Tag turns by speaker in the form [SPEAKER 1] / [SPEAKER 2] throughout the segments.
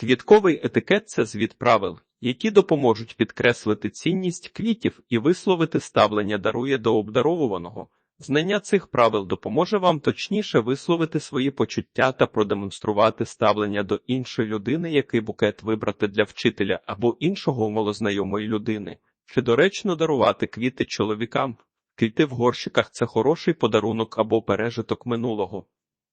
[SPEAKER 1] Квітковий етикет це звіт правил, які допоможуть підкреслити цінність квітів і висловити ставлення дарує до обдаровуваного. Знання цих правил допоможе вам точніше висловити свої почуття та продемонструвати ставлення до іншої людини, який букет вибрати для вчителя або іншого малознайомої людини. Чи доречно дарувати квіти чоловікам? Квіти в горщиках це хороший подарунок або пережиток минулого.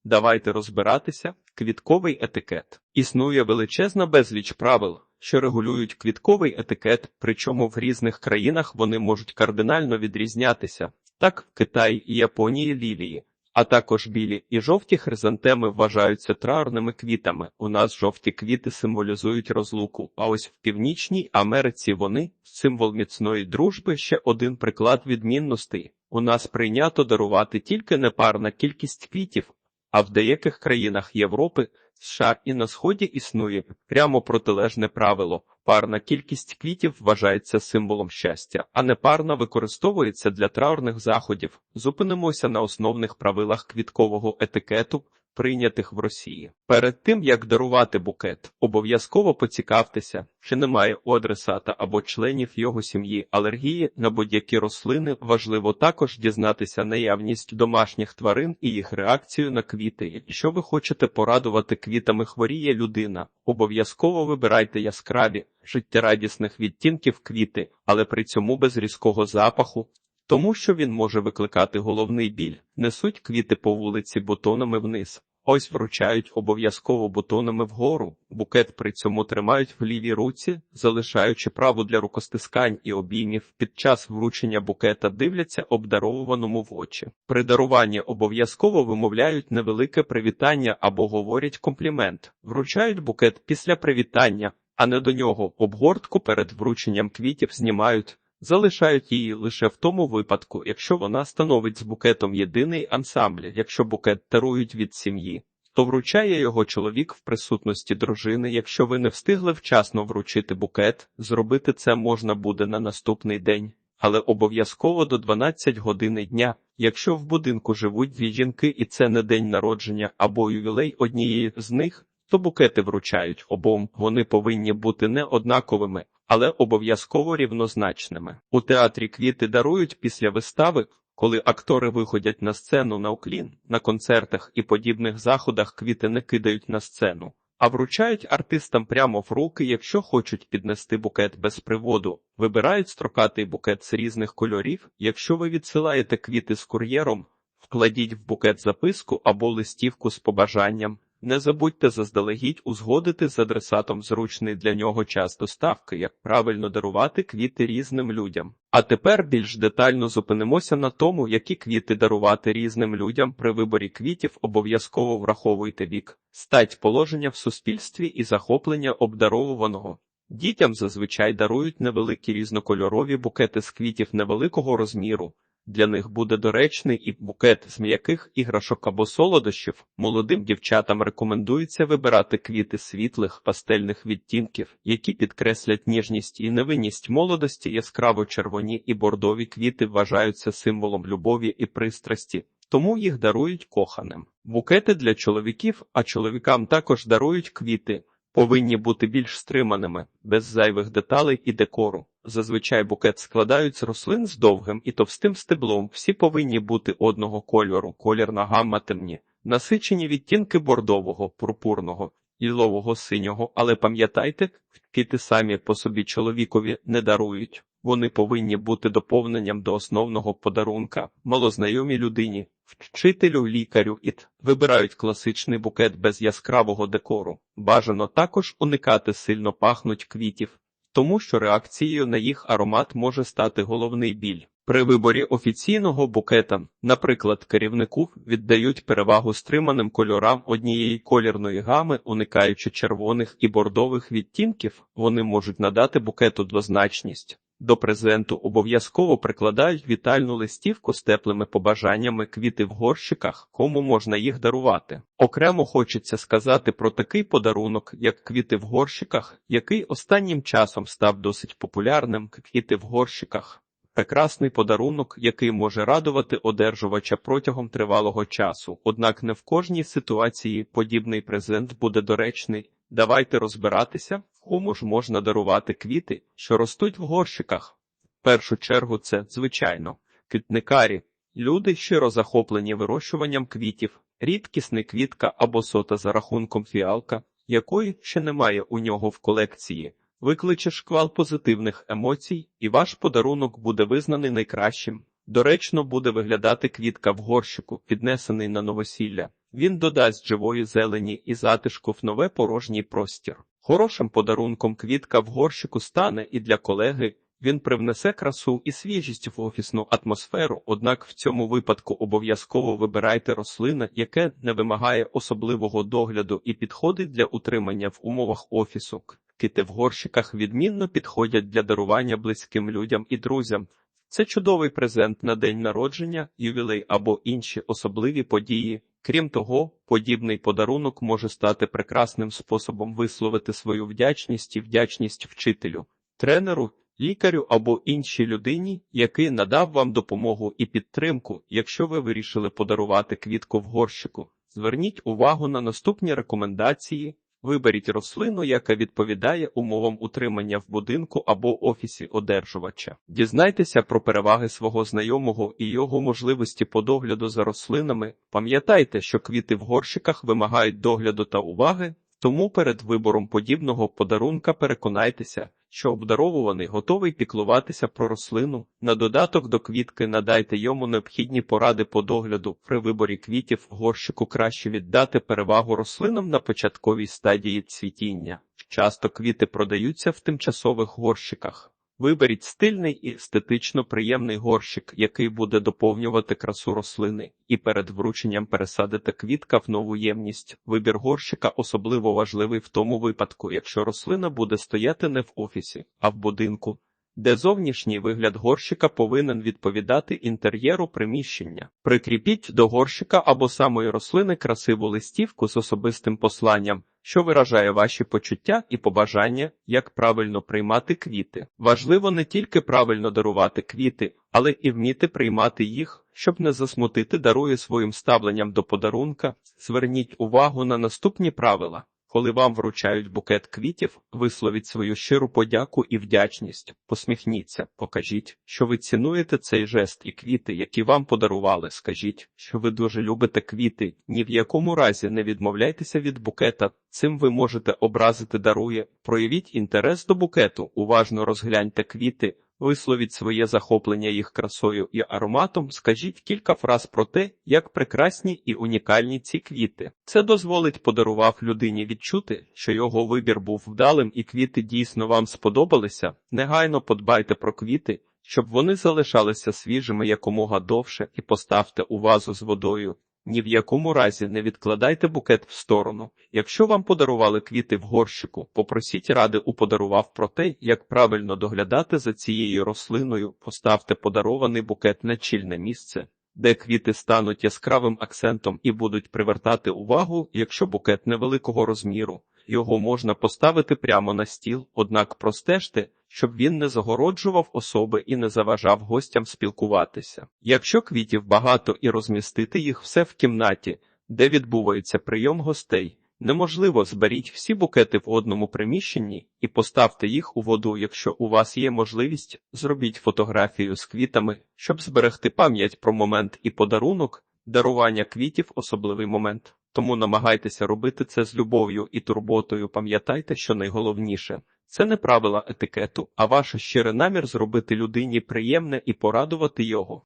[SPEAKER 1] Давайте розбиратися. Квітковий етикет. Існує величезна безліч правил, що регулюють квітковий етикет, причому в різних країнах вони можуть кардинально відрізнятися. Так, в Китаї і Японії лілії, а також білі і жовті хризантеми вважаються траурними квітами. У нас жовті квіти символізують розлуку. А ось в Північній Америці вони символ міцної дружби. Ще один приклад відмінностей. У нас прийнято дарувати тільки непарна кількість квітів, а в деяких країнах Європи, США і на Сході існує прямо протилежне правило. Парна кількість квітів вважається символом щастя, а непарна використовується для траурних заходів. Зупинимося на основних правилах квіткового етикету, прийнятих в Росії. Перед тим як дарувати букет, обов'язково поцікавтеся, чи немає у адресата або членів його сім'ї алергії на будь-які рослини. Важливо також дізнатися наявність домашніх тварин і їх реакцію на квіти. Якщо ви хочете порадувати квітами хворіє людина, обов'язково вибирайте яскраві, життєрадісних відтінків квіти, але при цьому без різкого запаху. Тому що він може викликати головний біль, несуть квіти по вулиці бутонами вниз. Ось вручають обов'язково бутонами вгору, букет при цьому тримають в лівій руці, залишаючи праву для рукостискань і обіймів. Під час вручення букета дивляться обдаровуваному в очі. При даруванні обов'язково вимовляють невелике привітання або говорять комплімент, вручають букет після привітання, а не до нього обгортку перед врученням квітів знімають. Залишають її лише в тому випадку, якщо вона становить з букетом єдиний ансамбль. Якщо букет дарують від сім'ї, то вручає його чоловік в присутності дружини. Якщо ви не встигли вчасно вручити букет, зробити це можна буде на наступний день, але обов'язково до 12 години дня. Якщо в будинку живуть дві жінки і це не день народження або ювілей однієї з них, то букети вручають обом. Вони повинні бути не однаковими але обов'язково рівнозначними. У театрі квіти дарують після вистави, коли актори виходять на сцену на уклін, на концертах і подібних заходах квіти не кидають на сцену, а вручають артистам прямо в руки, якщо хочуть піднести букет без приводу. Вибирають строкатий букет з різних кольорів. Якщо ви відсилаєте квіти з кур'єром, вкладіть в букет записку або листівку з побажанням. Не забудьте заздалегідь узгодити з адресатом зручний для нього час доставки, як правильно дарувати квіти різним людям. А тепер більш детально зупинимося на тому, які квіти дарувати різним людям при виборі квітів обов'язково враховуйте вік, стать положення в суспільстві і захоплення обдаровуваного. Дітям зазвичай дарують невеликі різнокольорові букети з квітів невеликого розміру. Для них буде доречний і букет з м'яких іграшок або солодощів. Молодим дівчатам рекомендується вибирати квіти світлих пастельних відтінків, які підкреслять ніжність і невинність молодості, яскраво червоні і бордові квіти вважаються символом любові і пристрасті, тому їх дарують коханим. Букети для чоловіків, а чоловікам також дарують квіти повинні бути більш стриманими, без зайвих деталей і декору. Зазвичай букет складають з рослин з довгим і товстим стеблом. Всі повинні бути одного кольору, колірна гамма темні, насичені відтінки бордового, пурпурного, ілового синього, але пам'ятайте, квіти самі по собі чоловікові не дарують. Вони повинні бути доповненням до основного подарунка, малознайомій людині, вчителю, лікарю іт. Вибирають класичний букет без яскравого декору. Бажано також уникати сильно пахнуть квітів, тому що реакцією на їх аромат може стати головний біль. При виборі офіційного букета, наприклад, керівнику віддають перевагу стриманим кольорам однієї колірної гами, уникаючи червоних і бордових відтінків, вони можуть надати букету двозначність. До презенту обов'язково прикладають вітальну листівку з теплими побажаннями квіти в горщиках, кому можна їх дарувати. Окремо хочеться сказати про такий подарунок, як квіти в горщиках, який останнім часом став досить популярним квіти в горщиках. Прекрасний подарунок, який може радувати одержувача протягом тривалого часу, однак не в кожній ситуації подібний презент буде доречний. Давайте розбиратися, кому ж можна дарувати квіти, що ростуть в горщиках. В першу чергу це, звичайно, квітникарі, люди, щиро захоплені вирощуванням квітів, рідкісний квітка або сота за рахунком фіалка, якої ще немає у нього в колекції, викличе шквал позитивних емоцій, і ваш подарунок буде визнаний найкращим. Доречно буде виглядати квітка в горщику, піднесений на новосілля. Він додасть живої зелені і затишку в нове порожній простір. Хорошим подарунком квітка в горщику стане і для колеги. Він привнесе красу і свіжість в офісну атмосферу, однак в цьому випадку обов'язково вибирайте рослина, яке не вимагає особливого догляду і підходить для утримання в умовах офісу. Кити в горщиках відмінно підходять для дарування близьким людям і друзям. Це чудовий презент на день народження, ювілей або інші особливі події. Крім того, подібний подарунок може стати прекрасним способом висловити свою вдячність і вдячність вчителю, тренеру, лікарю або іншій людині, який надав вам допомогу і підтримку, якщо ви вирішили подарувати квітку в горщику. Зверніть увагу на наступні рекомендації. Виберіть рослину, яка відповідає умовам утримання в будинку або офісі одержувача. Дізнайтеся про переваги свого знайомого і його можливості по догляду за рослинами. Пам'ятайте, що квіти в горщиках вимагають догляду та уваги, тому перед вибором подібного подарунка переконайтеся, що обдаровуваний готовий піклуватися про рослину. На додаток до квітки надайте йому необхідні поради по догляду. При виборі квітів горщику краще віддати перевагу рослинам на початковій стадії цвітіння. Часто квіти продаються в тимчасових горщиках. Виберіть стильний і естетично приємний горщик, який буде доповнювати красу рослини, і перед врученням пересадите квітка в нову ємність. Вибір горщика особливо важливий в тому випадку, якщо рослина буде стояти не в офісі, а в будинку, де зовнішній вигляд горщика повинен відповідати інтер'єру приміщення. Прикріпіть до горщика або самої рослини красиву листівку з особистим посланням що виражає ваші почуття і побажання, як правильно приймати квіти. Важливо не тільки правильно дарувати квіти, але і вміти приймати їх, щоб не засмутити дарує своїм ставленням до подарунка. Зверніть увагу на наступні правила. Коли вам вручають букет квітів, висловіть свою щиру подяку і вдячність. Посміхніться, покажіть, що ви цінуєте цей жест і квіти, які вам подарували. Скажіть, що ви дуже любите квіти. Ні в якому разі не відмовляйтеся від букета. Цим ви можете образити дарує. Проявіть інтерес до букету, уважно розгляньте квіти. Висловіть своє захоплення їх красою і ароматом, скажіть кілька фраз про те, як прекрасні і унікальні ці квіти. Це дозволить подарував людині відчути, що його вибір був вдалим і квіти дійсно вам сподобалися. Негайно подбайте про квіти, щоб вони залишалися свіжими якомога довше, і поставте у вазу з водою. Ні в якому разі не відкладайте букет в сторону. Якщо вам подарували квіти в горщику, попросіть ради у подарував про те, як правильно доглядати за цією рослиною, поставте подарований букет на чільне місце, де квіти стануть яскравим акцентом і будуть привертати увагу, якщо букет невеликого розміру. Його можна поставити прямо на стіл, однак простежте, щоб він не загороджував особи і не заважав гостям спілкуватися. Якщо квітів багато і розмістити їх все в кімнаті, де відбувається прийом гостей, неможливо зберіть всі букети в одному приміщенні і поставте їх у воду, якщо у вас є можливість, зробіть фотографію з квітами, щоб зберегти пам'ять про момент і подарунок, дарування квітів особливий момент. Тому намагайтеся робити це з любов'ю і турботою. Пам'ятайте, що найголовніше це не правила етикету, а ваш щирий намір зробити людині приємне і порадувати його.